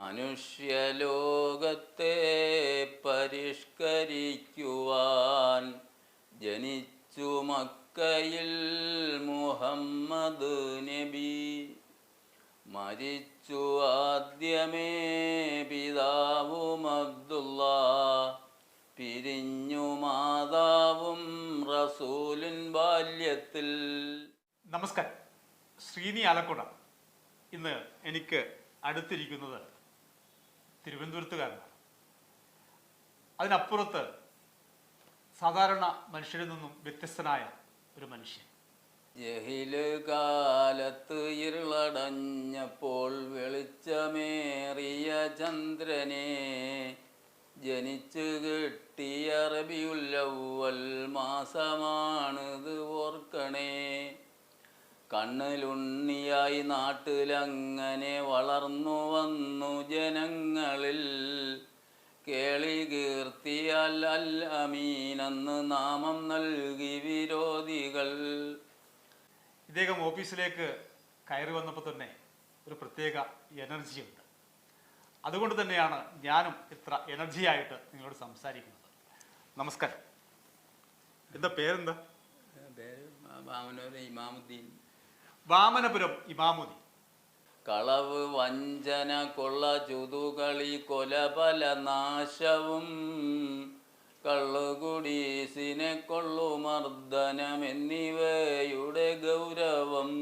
മനുഷ്യലോകത്തെ പരിഷ്കരിക്കുവാൻ ജനിച്ചു മക്കയിൽ മുഹമ്മദ് നബി. മരിച്ചു ആദ്യമേ പിതാവും അബ്ദുള്ള പിരിഞ്ഞു മാതാവും റസൂലിൻ ബാല്യത്തിൽ. നമസ്കാരം. ശ്രീനി അലക്കുട ഇന്ന് എനിക്ക് അടുത്തിരിക്കുന്നത് തിരുവനന്തപുരത്തുകാരനാണ് അതിനപ്പുറത്ത് സാധാരണ മനുഷ്യരിൽ നിന്നും വ്യത്യസ്തനായ ഒരു മനുഷ്യൻ. ജഹിൽ കാലത്ത് ഇരുളടഞ്ഞപ്പോൾ വെളിച്ചമേറിയ ചന്ദ്രനെ ജനിച്ചു കിട്ടിയ റബിയുല്ലവൽ മാസമാണിത് ഓർക്കണേ. കണ്ണിലുണ്ണിയായി നാട്ടിലങ്ങനെ വളർന്നു വന്നു ജനങ്ങളിൽ. കേളി കീർത്തിയാൽ അൽ അമീനെന്ന് നാമം നൽകി വിരോധികൾ. ഇദ്ദേഹം ഓഫീസിലേക്ക് കയറി വന്നപ്പോൾ തന്നെ ഒരു പ്രത്യേക എനർജിയുണ്ട് അതുകൊണ്ട് തന്നെയാണ് ഞാനും ഇത്ര എനർജിയായിട്ട് നിങ്ങളോട് സംസാരിക്കുന്നത്. നമസ്കാരം. എന്താ പേരെന്താ? പേര് മാമനൂർ ഇമാമുദ്ദീൻ. വാമനപുരം ഇമാമുദി കളവ് വഞ്ചന കൊള്ള ചുതുകളി കൊലപല നാശവും. കള്ളുകുടി നാശവും കള്ളുകുടീസിനെ കൊള്ളുമർദ്ദനം എന്നിവയുടെ ഗൗരവം.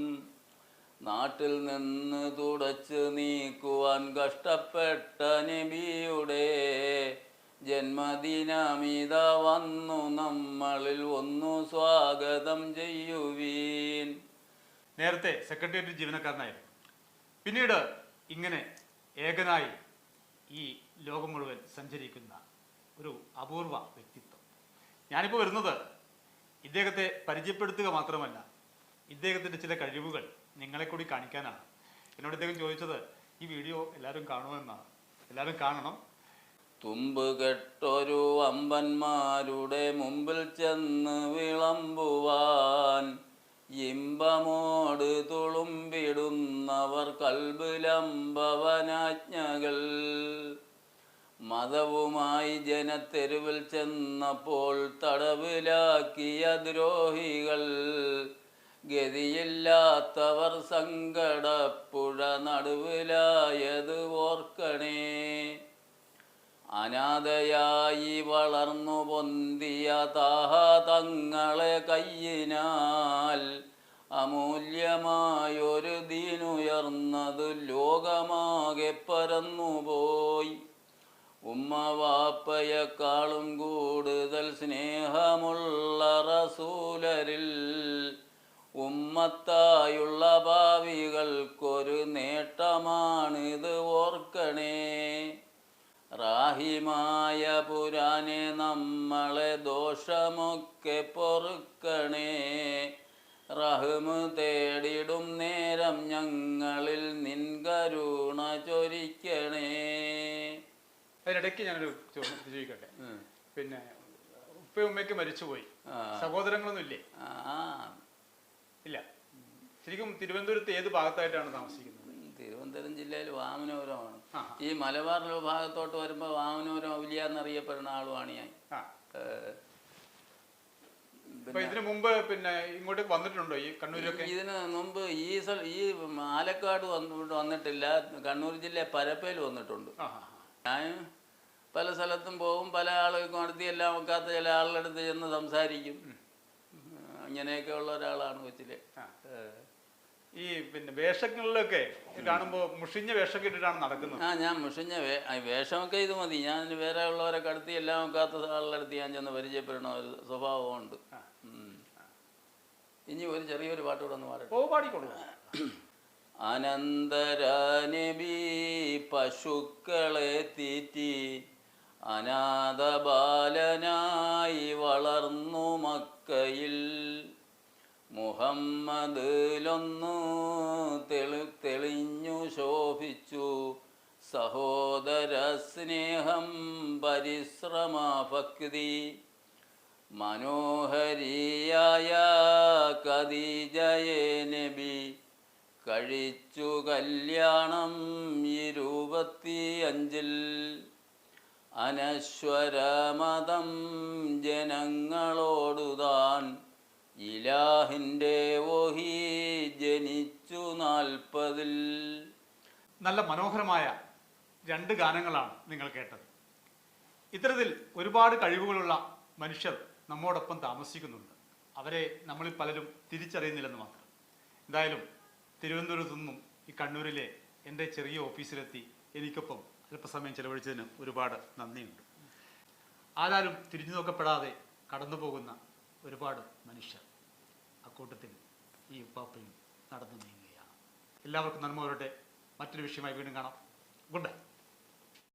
നാട്ടിൽ നിന്ന് തുടച്ച് നീക്കുവാൻ കഷ്ടപ്പെട്ട നബിയുടെ ജന്മദിനമിത വന്നു നമ്മളിൽ ഒന്നു സ്വാഗതം ചെയ്യുവീൻ. നേരത്തെ സെക്രട്ടേറിയറ്റ് ജീവനക്കാരനായിരുന്നു. പിന്നീട് ഇങ്ങനെ ഏകനായി ഈ ലോകം മുഴുവൻ സഞ്ചരിക്കുന്ന ഒരു അപൂർവ വ്യക്തിത്വം. ഞാനിപ്പോൾ വരുന്നത് ഇദ്ദേഹത്തെ പരിചയപ്പെടുത്തുക മാത്രമല്ല ഇദ്ദേഹത്തിന്റെ ചില കഴിവുകൾ നിങ്ങളെ കൂടി കാണിക്കാനാണ്. എന്നോട് ഇദ്ദേഹം ചോദിച്ചത് ഈ വീഡിയോ എല്ലാവരും കാണുമെന്നാണ് എല്ലാവരും കാണണം. തുമ്പ് കെട്ടൊരു അമ്പന്മാരുടെ മുമ്പിൽ ചെന്ന് വിളമ്പുവാൻ ഇമ്പമോട് തുളുമ്പിടുന്നവർ കൽബുലംബവനാജ്ഞകൾ മതവുമായി ജനത്തെരുവിൽ ചെന്നപ്പോൾ തടവിലാക്കിയ ദ്രോഹികൾ. ഗതിയില്ലാത്തവർ സങ്കടപ്പുഴ നടുവിലായത് ഓർക്കണേ. അനാഥയായി വളർന്നു പൊന്തിയ താഹ തങ്ങളെ കയ്യിനാൽ അമൂല്യമായൊരു ദീനുയർന്നത് ലോകമാകെ പരന്നുപോയി. ഉമ്മ വാപ്പയെക്കാളും കൂടുതൽ സ്നേഹമുള്ള റസൂലരിൽ ഉമ്മത്തായുള്ള ഭാവികൾക്കൊരു നേട്ടമാണിത് ഓർക്കണേ. റാഹിമായ പുരാനെ നമ്മളെ ദോഷമൊക്കെ പൊറുക്കണേ. റഹ്മ് തേടിടും നേരം ഞങ്ങളിൽ നിൻ കരുണ ചൊരിക്കണേ. അതിനിടയ്ക്ക് ഞാനൊരു ചോദിക്കട്ടെ പിന്നെ ഉപ്പയും ഉമ്മയ്ക്ക് മരിച്ചുപോയി. സഹോദരങ്ങളൊന്നും ഇല്ലേ ഇല്ല. ശരിക്കും തിരുവനന്തപുരത്ത് ഏത് ഭാഗത്തായിട്ടാണ് താമസിക്കുന്നത്? തിരുവനന്തപുരം ജില്ലയിൽ വാമനപുരമാണ് ഈ മലബാർ ഭാഗത്തോട്ട് വരുമ്പോൾ വാമനപുരം ഔലിയ എന്നറിയപ്പെടുന്ന ആളുമാണ് ഞാൻ. ഇതിനു മുമ്പ് പിന്നെ ഇങ്ങോട്ട് വന്നിട്ടുണ്ടോ ഈ കണ്ണൂരൊക്കെ? ഇതിന് മുമ്പ് ഈ ഈ ആലക്കാട് വന്ന് വന്നിട്ടില്ല. കണ്ണൂർ ജില്ല പരപ്പയിൽ വന്നിട്ടുണ്ട്. ഞാൻ പല സ്ഥലത്തും പോകും പല ആളുകൾക്കും അടുത്ത് എല്ലാം വെക്കാത്ത ചില ആളുടെ അടുത്ത് ചെന്ന് സംസാരിക്കും. അങ്ങനെയൊക്കെ ഉള്ള ഒരാളാണ് കൊച്ചിലെ. ഈ പിന്നെ വേഷങ്ങളിലൊക്കെ കാണുമ്പോ മുഷിഞ്ഞ വേഷം ഇട്ടിട്ടാണ് നടക്കുന്നത്. ആ ഞാൻ മുഷിഞ്ഞ വേഷമൊക്കെ ഇത് മതി. ഞാൻ വേറെ ഉള്ളവരെ കടത്തി എല്ലാം ഒക്കാത്ത ആളുടെ ഞാൻ ചെന്ന് പരിചയപ്പെടണ ഒരു സ്വഭാവമുണ്ട് ഇനി ഒരു ചെറിയൊരു പാട്ട് കൂടെ ഒന്ന് പാടട്ടെ. ഓ പാടിക്കൊള്ളു. അനന്തരനബി പശുക്കളെ തീറ്റി അനാഥ ബാലനായി വളർന്നു മക്കയിൽ. മുഹമ്മദിലൊന്നു തെളി തെളിഞ്ഞു ശോഭിച്ചു. സഹോദര സ്നേഹം പരിശ്രമഭക്തി. മനോഹരിയായ കദീജയെ നബി കഴിച്ചു കല്യാണം ഇരുപത്തിയഞ്ചിൽ. അനശ്വരമതം ജനങ്ങളോടുതാൻ ഇലാഹിന്റെ ഓഹി ജനിച്ചു നാൽപ്പതിൽ. നല്ല മനോഹരമായ രണ്ട് ഗാനങ്ങളാണ് നിങ്ങൾ കേട്ടത്. ഇത്തരത്തിൽ ഒരുപാട് കഴിവുകളുള്ള മനുഷ്യർ നമ്മോടൊപ്പം താമസിക്കുന്നുണ്ട്. അവരെ നമ്മളിൽ പലരും തിരിച്ചറിയുന്നില്ലെന്ന് മാത്രം. എന്തായാലും തിരുവനന്തപുരത്തു നിന്നും ഈ കണ്ണൂരിലെ എന്റെ ചെറിയ ഓഫീസിലെത്തി എനിക്കൊപ്പം അല്പസമയം ചെലവഴിച്ചതിന് ഒരുപാട് നന്ദിയുണ്ട്. ആരാലും തിരിഞ്ഞു നോക്കപ്പെടാതെ കടന്നു പോകുന്ന ഒരുപാട് മനുഷ്യർ. അക്കൂട്ടത്തിൽ ഈ ഉപ്പാപ്പയും നടന്നു നീങ്ങുകയാണ്. എല്ലാവർക്കും നന്മ വരട്ടെ. മറ്റൊരു വിഷയമായി വീണ്ടും കാണാം. Good bye